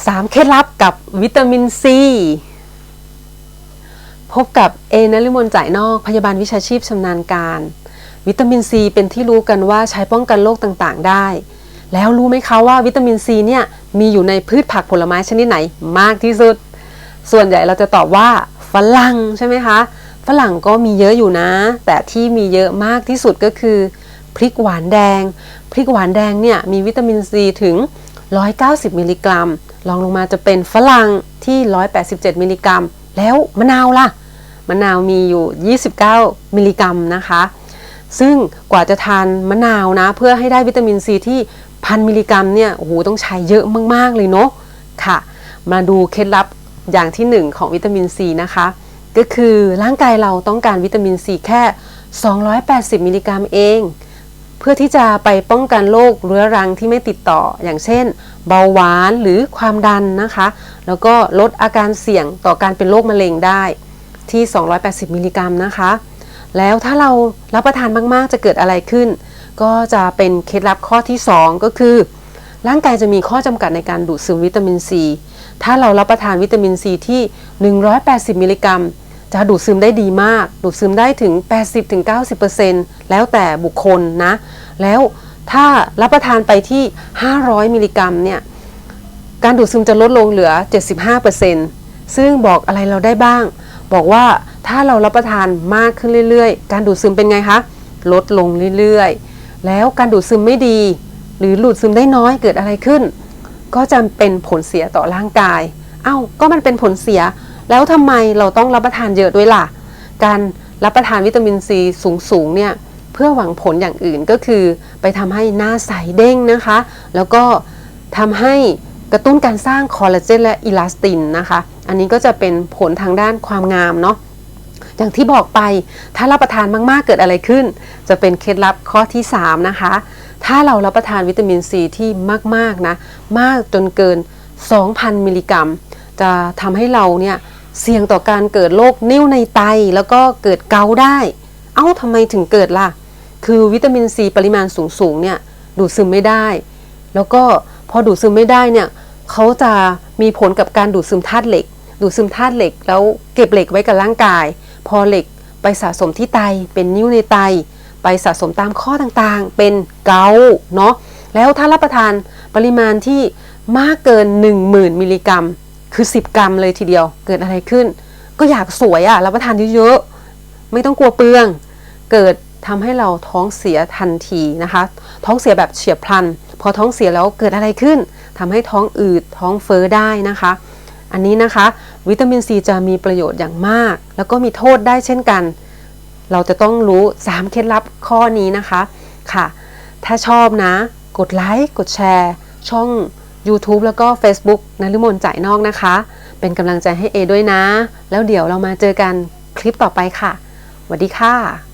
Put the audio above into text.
3เคล็ดลับกับวิตามินซี พบกับเอนลิมนจ่ายนอกพยาบาลวิชาชีพชำนาญการ วิตามินซีเป็นที่รู้กันว่าใช้ป้องกันโรคต่างๆ ได้ แล้วรู้ไหมคะว่าวิตามินซีเนี่ยมีอยู่ในพืชผักผลไม้ชนิดไหนมากที่สุด ส่วนใหญ่เราจะตอบว่าฝรั่งใช่ไหมคะ ฝรั่งก็มีเยอะอยู่นะ แต่ที่มีเยอะมากที่สุดก็คือพริกหวานแดง พริกหวานแดงเนี่ยมีวิตามินซีถึง 190 มิลลิกรัมลองลงมาจะเป็นฝรั่งที่ 187 มิลลิกรัม แล้วมะนาวล่ะ มะนาวมีอยู่ 29 มิลลิกรัมนะคะ ซึ่งกว่าจะทานมะนาวนะ เพื่อให้ได้วิตามินซีที่พันมิลลิกรัมเนี่ยโอ้โหต้องใช้เยอะมาก ๆ เลยเนาะค่ะ มาดูเคล็ดลับอย่างที่ 1 ของวิตามินซีนะคะ ก็คือร่างกายเราต้องการวิตามินซีแค่ 280 มิลลิกรัมเอง เพื่อที่จะไปป้องกันโรคเรื้อรังที่ไม่ติดต่อ อย่างเช่น เบาหวานหรือความดันนะคะ แล้วก็ลดอาการเสี่ยงต่อการเป็นโรคมะเร็งได้ที่ 280 มิลลิกรัมนะคะ แล้วถ้าเรารับประทานมากๆ จะเกิดอะไรขึ้น ก็จะเป็นเคล็ดลับข้อที่ 2 ก็คือ ร่างกายจะมีข้อจำกัดในการดูดซึมวิตามินซีถ้าเรารับประทานวิตามินซีที่ 180 มิลลิกรัม จะดูดซึมได้ดีมาก ดูดซึมได้ถึง 80-90%แล้วแต่บุคคลนะ แล้วถ้ารับประทานไปที่ 500 มิลลิกรัมเนี่ย การดูดซึมจะลดลงเหลือ 75%ซึ่งบอกอะไรเราได้บ้าง บอกว่าถ้าเรารับประทานมากขึ้นเรื่อยๆ การดูดซึมเป็นไงคะ ลดลงเรื่อยๆ แล้วการดูดซึมไม่ดี หรือดูดซึมได้น้อยเกิดอะไรขึ้น ก็จะเป็นผลเสียต่อร่างกาย เอ้า ก็มันเป็นผลเสีย แล้วทำไมเราต้องรับประทานเยอะด้วยล่ะ การรับประทานวิตามินซีสูงๆเนี่ยเพื่อหวังผลอย่างอื่นก็คือไปทำให้หน้าใสเด้งนะคะ แล้วก็ทำให้กระตุ้นการสร้างคอลลาเจนและอิลาสตินนะคะ อันนี้ก็จะเป็นผลทางด้านความงามเนาะ อย่างที่บอกไป ถ้ารับประทานมากๆ เกิดอะไรขึ้น จะเป็นเคล็ดลับข้อที่ 3 นะคะ ถ้าเรารับประทานวิตามินซีที่มากๆนะ มากจนเกิน 2,000 มิลลิกรัม จะทำให้เราเนี่ย เสี่ยงต่อการเกิดโรคนิ่วในไตแล้วก็เกิดเกาได้ เอ้าทำไมถึงเกิดล่ะ คือวิตามินซีปริมาณสูงๆเนี่ยดูดซึมไม่ได้ แล้วก็พอดูดซึมไม่ได้เนี่ยเขาจะมีผลกับการดูดซึมธาตุเหล็ก ดูดซึมธาตุเหล็ก แล้วเก็บเหล็กไว้กับร่างกาย พอเหล็กไปสะสมที่ไตเป็นนิ้วในไต ไปสะสมตามข้อต่างๆ เป็นเกาเนาะแล้วถ้ารับประทานปริมาณที่มากเกิน 10,000 มิลลิกรัม คือ 10 กรัมเลยทีเดียว เกิดอะไรขึ้น ก็อยากสวยอะรับประทานเยอะๆ ไม่ต้องกลัวเปลือง เกิดทำให้เราท้องเสียทันทีนะคะ ท้องเสียแบบเฉียบพลัน พอท้องเสียแล้วเกิดอะไรขึ้นทำให้ท้องอืดท้องเฟ้อได้นะคะ อันนี้นะคะ วิตามินซีจะมีประโยชน์อย่างมาก แล้วก็มีโทษได้เช่นกัน เราจะต้องรู้ 3 เคล็ดลับข้อนี้นะคะค่ะ ถ้าชอบนะ กดไลค์กดแชร์ ช่อง YouTube แล้วก็ Facebook นฤมลจ่ายนอกนะคะ เป็นกำลังใจให้เอด้วยนะ แล้วเดี๋ยวเรามาเจอกันคลิปต่อไปค่ะสวัสดีค่ะ